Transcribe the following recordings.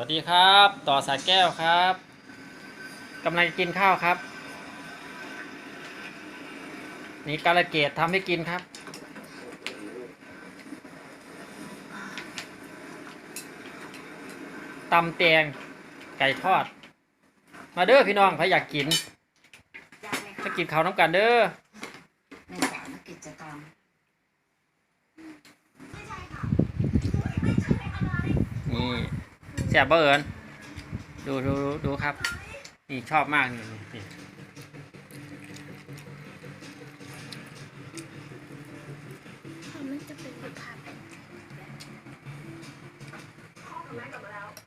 วัสดีครับ ต่อสายแก้วครับกำลังจะกินข้าวครับ นี่กาลเกตทำให้กินครับ ตำแตงไก่ทอด มาเด้อพี่น้องใครอยากกินได้เลยจะค่ะกินข้าวน้ำกันเด้อ ในสามกิจกรรม นี่แซ่บเบอร์เอิญดูดูดูครับ นี่ชอบมากนี่นี่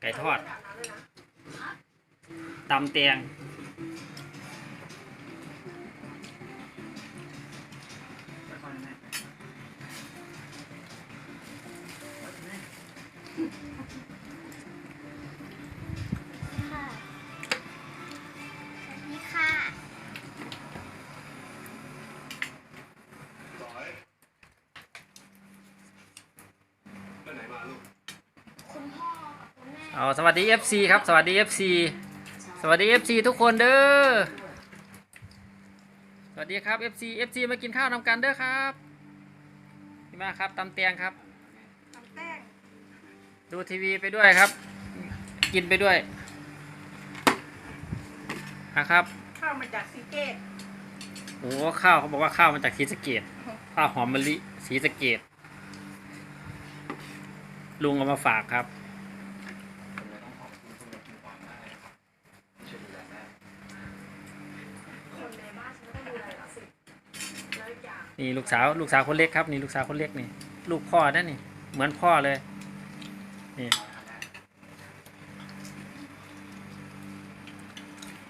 ไก่ทอดตำแตง คุณพ่อกับคุณแม่เอาสวัสดี FC ครับ สวัสดี FC สวัสดี FC ทุกคนเด้อ สวัสดีครับ FC FC มากินข้าวนำกันเด้อครับนี่มาครับตำแตงครับน้ำแป้งดูทีวีไปด้วยครับ กินไปด้วยนะครับเข้ามาจากซีเกต โอ้ข้าวเขาบอกว่าข้าวมาจากศรีสะเกดข้าวหอมมะลิศรีสะเกด ลุงเอามาฝากครับ คนในบ้านฉันก็ดูแลเราสิแล้วอีกอย่างนี่ลูกสาวลูกสาวคนเล็กครับนี่ลูกสาวคนเล็กนี่ ลูกพ่อนั่นนี่ เหมือนพ่อเลย นี่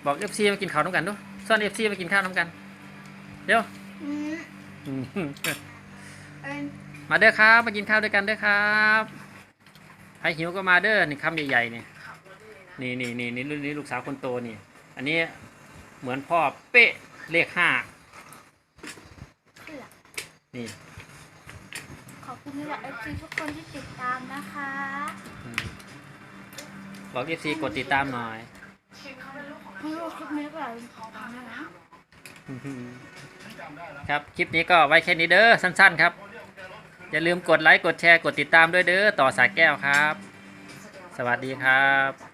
บอกเอฟซีมากินข้าวน้ำกันดูซ่อนเอฟซีมากินข้าวน้ำกันเดี๋ยวอืมอืมเอ็นมาเด้อครับ มากินข้าวด้วยกันเด้อครับ ใครหิวก็มาเด้อนี่คำใหญ่ๆนี่นี่นี่นี่นี่รุ่นนี้ลูกสาวคนโตนี่ อันนี้เหมือนพ่อเป๊ะเลขห้าเผือกนี่ขอบคุณที่เอฟซีทุกคนที่ติดตามนะคะอืมบอกเอฟซีกดติดตามหน่อยชิมเขาเป็นลูกของให้ลูกคลิปนี้ก่อนนะครับ คลิปนี้ก็ไว้แค่นี้เด้อสั้น ๆ ครับ อย่าลืมกดไลค์ กดแชร์ กดติดตามด้วยเด้อ ต่อสายแก้วครับ สวัสดีครับ